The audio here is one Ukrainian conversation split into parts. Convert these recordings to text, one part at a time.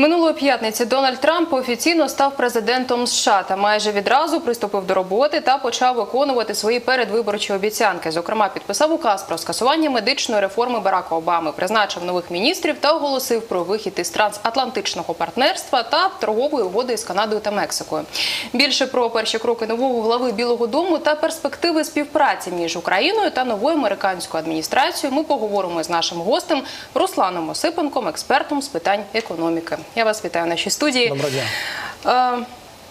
Минулої п'ятниці Дональд Трамп офіційно став президентом США та майже відразу приступив до роботи та почав виконувати свої передвиборчі обіцянки. Зокрема, підписав указ про скасування медичної реформи Барака Обами, призначив нових міністрів та оголосив про вихід із трансатлантичного партнерства та торгової угоди з Канадою та Мексикою. Більше про перші кроки нового глави Білого Дому та перспективи співпраці між Україною та новою американською адміністрацією ми поговоримо з нашим гостем Русланом Осипенком, експертом з питань економіки. Я вас вітаю в нашій студії. Доброго дня. Е,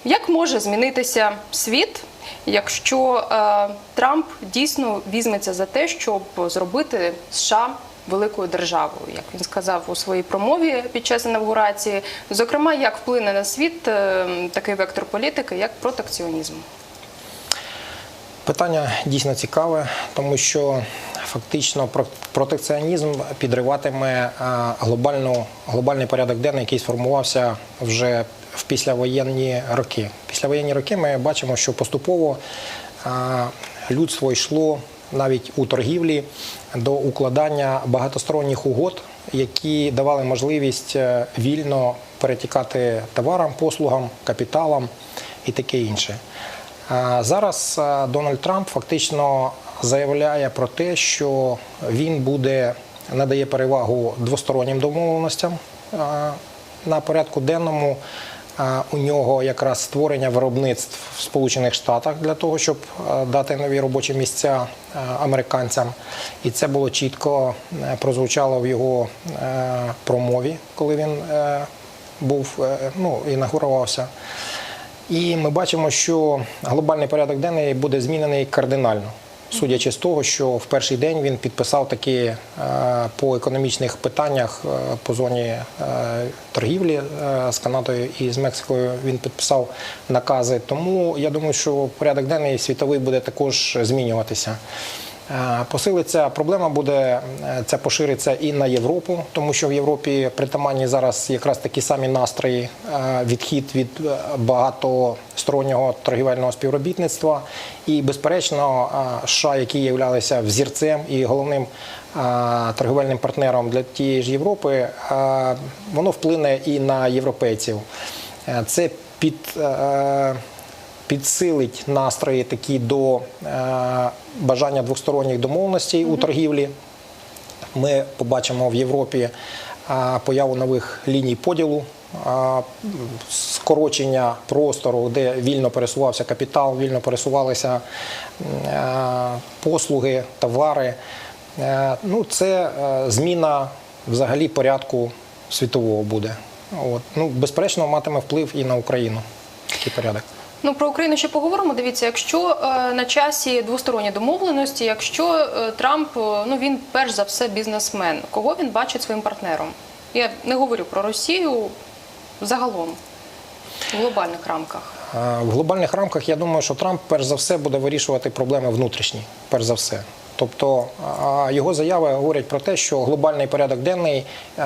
Як може змінитися світ, якщо е, Трамп дійсно візьметься за те, щоб зробити США великою державою, як він сказав у своїй промові під час інавгурації? Зокрема, як вплине на світ е, такий вектор політики, як протекціонізм? Питання дійсно цікаве, тому що фактично протекціонізм підриватиме е, глобальну, глобальний порядок денний, який сформувався вже в післявоєнні роки. Післявоєнні роки ми бачимо, що поступово е, людство йшло навіть у торгівлі до укладання багатосторонніх угод, які давали можливість е, вільно перетікати товарам, послугам, капіталам і таке інше. Зараз Дональд Трамп фактично заявляє про те, що він буде надає перевагу двостороннім домовленостям на порядку денному. У нього якраз створення виробництв в Сполучених Штатах для того, щоб дати нові робочі місця американцям. І це було чітко е, прозвучало в його е, промові, коли він е, був ну, інаугурувався. І ми бачимо, що глобальний порядок денний буде змінений кардинально. Судячи з того, що в перший день він підписав такі е, по економічних питаннях е, по зоні е, торгівлі з Канадою і з Мексикою, він підписав накази. Тому я думаю, що порядок денний світовий буде також змінюватися. Е, Посилиться проблема буде е, це пошириться і на Європу, тому що в Європі притаманні зараз якраз такі самі настрої, е, відхід від багатостороннього торгівельного співробітництва. І, безперечно, США, які являлися взірцем і головним торгівельним партнером для тієї ж Європи, воно вплине і на європейців. Це під підсилить настрої такі до е, бажання двосторонніх домовленостей у торгівлі. Ми побачимо в Європі е, появу нових ліній поділу, е, скорочення простору, де вільно пересувався капітал, вільно пересувалися послуги, товари. Ну, це зміна взагалі порядку світового буде. От. Ну, безперечно, матиме вплив і на Україну такий порядок. Ну про Україну ще поговоримо. Дивіться, якщо е, на часі двосторонні домовленості, якщо е, Трамп, е, ну він перш за все бізнесмен, кого він бачить своїм партнером? Я не говорю про Росію загалом в глобальних рамках. В глобальних рамках я думаю, що Трамп перш за все буде вирішувати проблеми внутрішні, перш за все. Тобто його заяви говорять про те, що глобальний порядок денний е,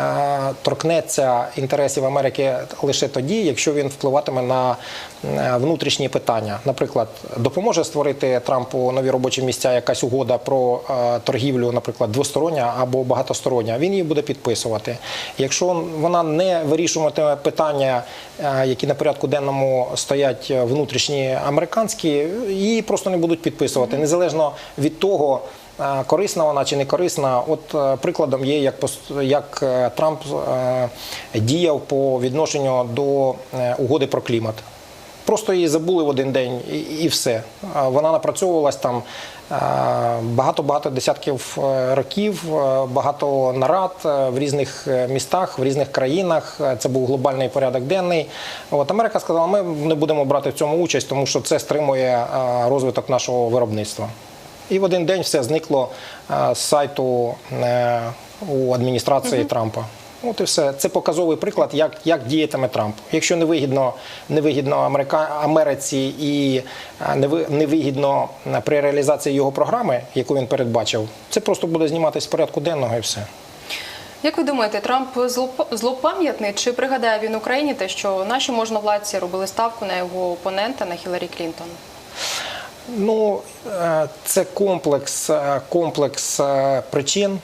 торкнеться інтересів Америки лише тоді, якщо він впливатиме на е, внутрішні питання. Наприклад, допоможе створити Трампу нові робочі місця, якась угода про е, торгівлю, наприклад, двостороння або багатостороння. Він її буде підписувати. Якщо вона не вирішуватиме питання, які на порядку денному стоять внутрішні американські, її просто не будуть підписувати, незалежно від того. Е, Корисна вона чи не корисна, от е, прикладом є, як як е, Трамп діяв по відношенню до угоди про клімат. Просто її забули в один день і, і все. Вона напрацьовувалась там багато-багато десятків років, багато нарад в різних містах, в різних країнах. Це був глобальний порядок денний. От Америка сказала, ми не будемо брати в цьому участь, тому що це стримує розвиток нашого виробництва. І в один день все зникло е, з сайту е, у адміністрації Трампа. От і все. Це показовий приклад, як, як діятиме Трамп. Якщо невигідно, невигідно Америка, Америці і е, неви- невигідно при реалізації його програми, яку він передбачив, це просто буде зніматися з порядку денного і все. Як ви думаєте, Трамп злоп- злопам'ятний чи пригадає він Україні те, що наші можновладці робили ставку на його опонента на Хіларі Клінтон? Ну, е, це комплекс, е, комплекс е, причин.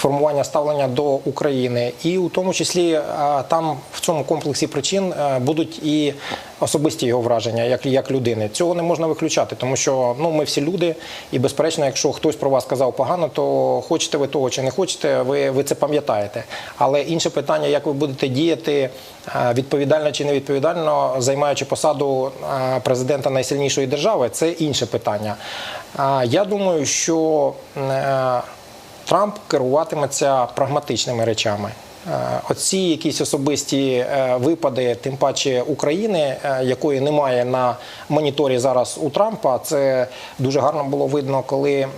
Формування ставлення до України, і у тому числі е, там в цьому комплексі причин е, будуть і особисті його враження, як, як людини. Цього не можна виключати, тому що ну ми всі люди, і безперечно, якщо хтось про вас сказав погано, то хочете ви того чи не хочете, ви, ви це пам'ятаєте. Але інше питання, як ви будете діяти е, відповідально чи невідповідально, займаючи посаду президента найсильнішої держави, це інше питання. Я думаю, що Трамп керуватиметься прагматичними речами. Е, Оці якісь особисті е, випади, тим паче України, е, якої немає на моніторі зараз у Трампа, це дуже гарно було видно, коли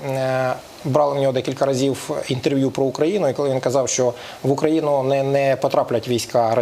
брали в нього декілька разів інтерв'ю про Україну, і коли він казав, що в Україну не, не потраплять війська е,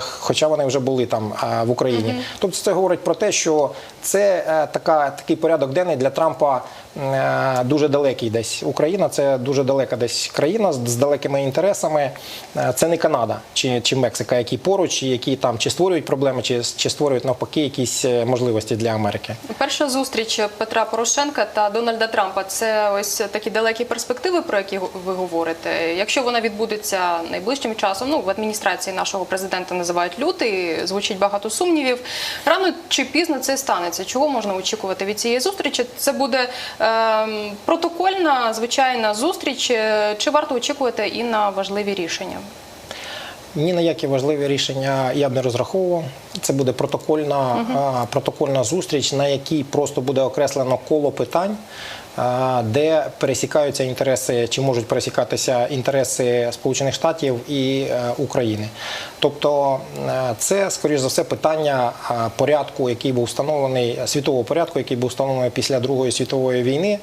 хоча вони вже були там е, в Україні. Тобто це говорить про те, що це е, така, такий порядок денний для Трампа е, дуже далекий десь. Україна це дуже далека десь країна з, далекими інтересами. Е, Це не Канада чи, чи Мексика, які поруч, які там чи створюють проблеми, чи, чи створюють навпаки якісь е, можливості для Америки. Перша зустріч Петра Порошенка та Дональда Трампа це ось такі далекі перспективи, про які ви говорите. Якщо вона відбудеться найближчим часом, ну в адміністрації нашого президента називають лютий, звучить багато сумнівів. Рано чи пізно це станеться. Чого можна очікувати від цієї зустрічі? Це буде е, протокольна звичайна зустріч. е, Чи варто очікувати і на важливі рішення? Ні на які важливі рішення я б не розраховував. Це буде протокольна, а, протокольна зустріч, на якій просто буде окреслено коло питань, де пересікаються інтереси, чи можуть пересікатися інтереси Сполучених Штатів і е, України. Тобто е, це, скоріш за все, питання порядку, який був встановлений, світового порядку, який був встановлений після Другої світової війни.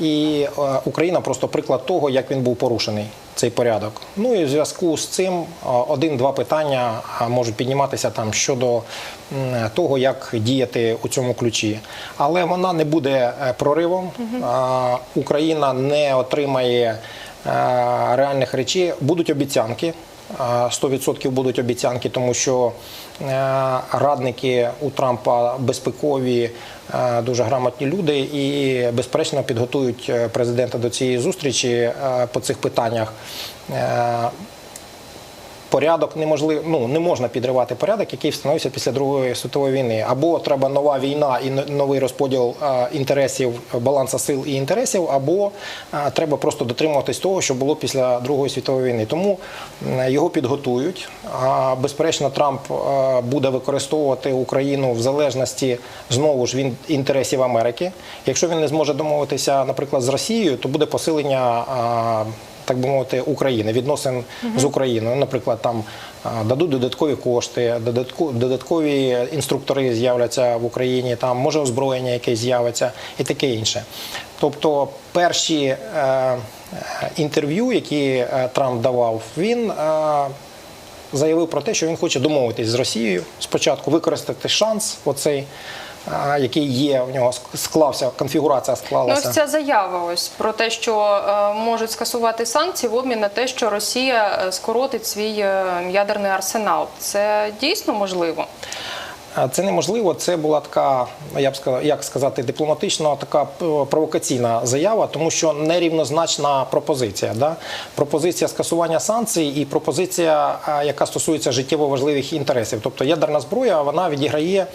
І е, Україна просто приклад того, як він був порушений цей порядок. Ну і в зв'язку з цим один-два питання можуть підніматися там щодо того, як діяти у цьому ключі. Але вона не буде е, проривом. Україна не отримає е, реальних речей. Будуть обіцянки. А, 100% будуть обіцянки, тому що е, радники у Трампа безпекові, дуже грамотні люди і безперечно підготують президента до цієї зустрічі по цих питаннях. Порядок неможливо, ну не можна підривати порядок, який встановився після Другої світової війни. Або треба нова війна і новий розподіл інтересів, баланса сил і інтересів, або треба просто дотримуватись того, що було після Другої світової війни. Тому його підготують. А безперечно, Трамп буде використовувати Україну в залежності знову ж від інтересів Америки. Якщо він не зможе домовитися, наприклад, з Росією, то буде посилення. Так би мовити, України, відносин з Україною. Наприклад, там дадуть додаткові кошти, додаткові інструктори з'являться в Україні, там може озброєння якесь з'явиться і таке інше. Тобто, перші е, інтерв'ю, які е, Трамп давав, він е, заявив про те, що він хоче домовитись з Росією спочатку, використати шанс, оцей, який є в нього склався, конфігурація Ну, ось ця заява ось про те, що е, можуть скасувати санкції в обмін на те, що Росія е, скоротить свій е, ядерний арсенал. Це дійсно можливо. А Це неможливо. Це була така, я б сказав, як сказати, дипломатично така е, провокаційна заява, тому що нерівнозначна пропозиція. Да? Пропозиція скасування санкцій і пропозиція, яка стосується життєво важливих інтересів. Тобто ядерна зброя вона відіграє,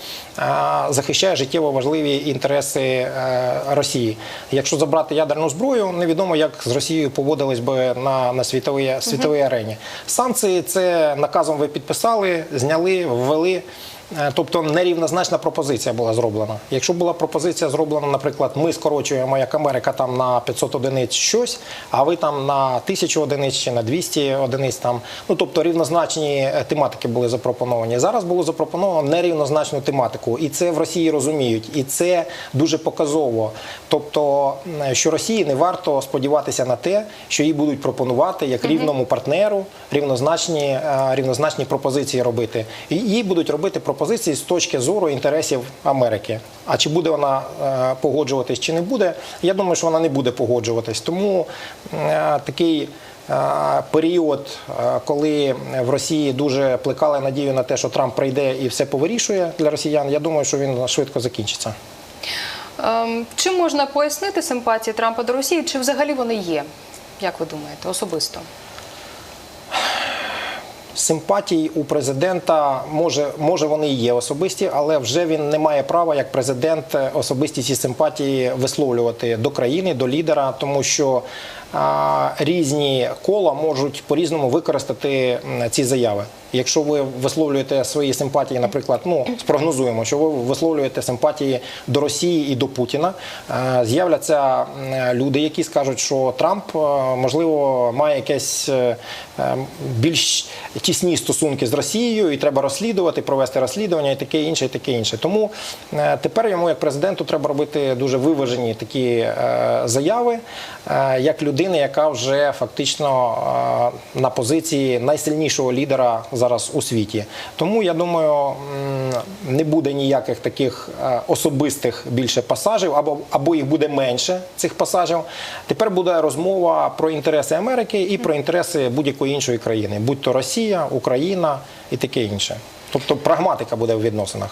захищає життєво важливі інтереси е, Росії. Якщо забрати ядерну зброю, невідомо, як з Росією поводились би на, на світовій, світовій арені. Санкції це наказом ви підписали, зняли, ввели. Е, Тобто нерівнозначна пропозиція була зроблена. Якщо була пропозиція зроблена, наприклад, ми скорочуємо як Америка там на 500 одиниць щось, а ви там на 1000 одиниць чи на 200 одиниць там. Ну тобто рівнозначні е, тематики були запропоновані. Зараз було запропоновано нерівнозначну тематику, і це в Росії розуміють, і це дуже показово. Тобто, що Росії не варто сподіватися на те, що їй будуть пропонувати як рівному партнеру рівнозначні, е, рівнозначні пропозиції робити. І їй будуть робити пропозиції з точки зору інтересів Америки. А чи буде вона е, погоджуватись, чи не буде? Я думаю, що вона не буде погоджуватись. Тому е, такий. е, Період, коли в Росії дуже плекали надію на те, що Трамп прийде і все повирішує для росіян, я думаю, що він швидко закінчиться. Ем, Чим можна пояснити симпатії Трампа до Росії? Чи взагалі вони є? Як ви думаєте, особисто? Симпатії у президента може, може вони і є особисті, але вже він не має права як президент е, особисті ці симпатії висловлювати до країни, до лідера, тому що а, різні кола можуть по-різному використати ці заяви. Якщо ви висловлюєте свої симпатії, наприклад, ну спрогнозуємо, що ви висловлюєте симпатії до Росії і до Путіна, е, з'являться люди, які скажуть, що Трамп е, можливо має якесь е, більш тісні стосунки з Росією, і треба розслідувати, провести розслідування, і таке інше, і таке інше. Тому тепер йому, як президенту, треба робити дуже виважені такі заяви, як людини, яка вже фактично на позиції найсильнішого лідера зараз у світі. Тому я думаю, не буде ніяких таких е, особистих більше пасажів, або, або їх буде менше цих пасажів. Тепер буде розмова про інтереси Америки і про інтереси будь-якої іншої країни, будь то Росія, Україна і таке інше. Тобто прагматика буде в відносинах.